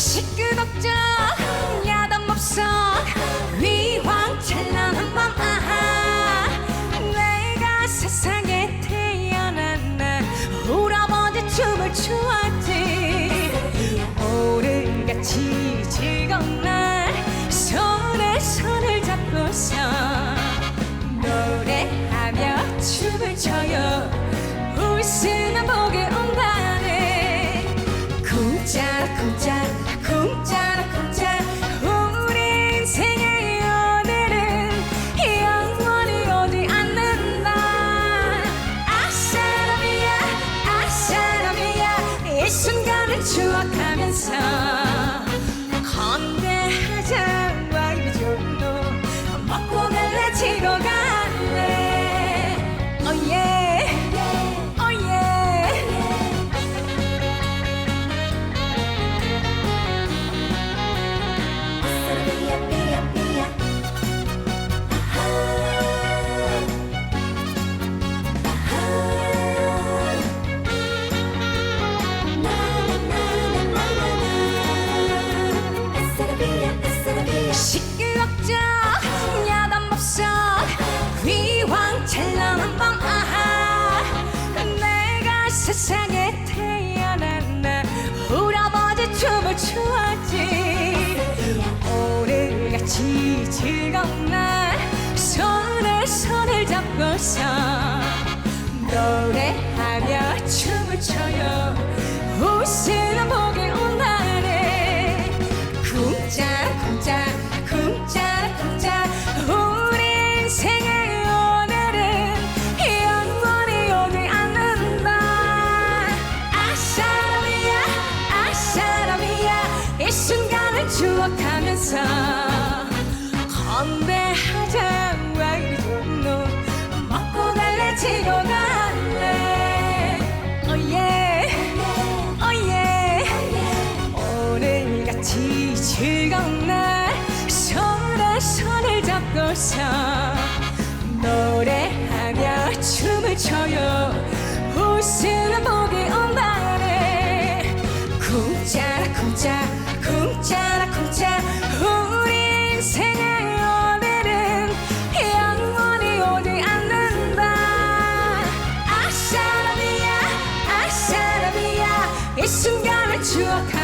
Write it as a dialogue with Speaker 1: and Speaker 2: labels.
Speaker 1: 시끄럽죠? 야단 법석 위황 찬란한 밤 아하. 내가 세상에 태어난 날 울어버지 춤을 추었지. 오늘같이 즐거운 날 손에 손을 잡고서 노래하며 춤을 춰요. 웃으면 복이 온다네 쿵짜 순간을 추억하면서 건배하자 세상에 태어난 날 울어버지 춤을 추었지. 오늘같이 즐거운 날 손에 손을 잡고서 노래하며 춤을 춰요. 웃으 추억하면서 건배하자 와이리 종로 먹고 갈래? 지고 갈래? 오예 오예 오늘같이 즐거운 날 손에 손을 잡고서 노래하며 춤을 춰요. 웃으면 복이 온다네 쿵짜라 쿵짜 추억하면서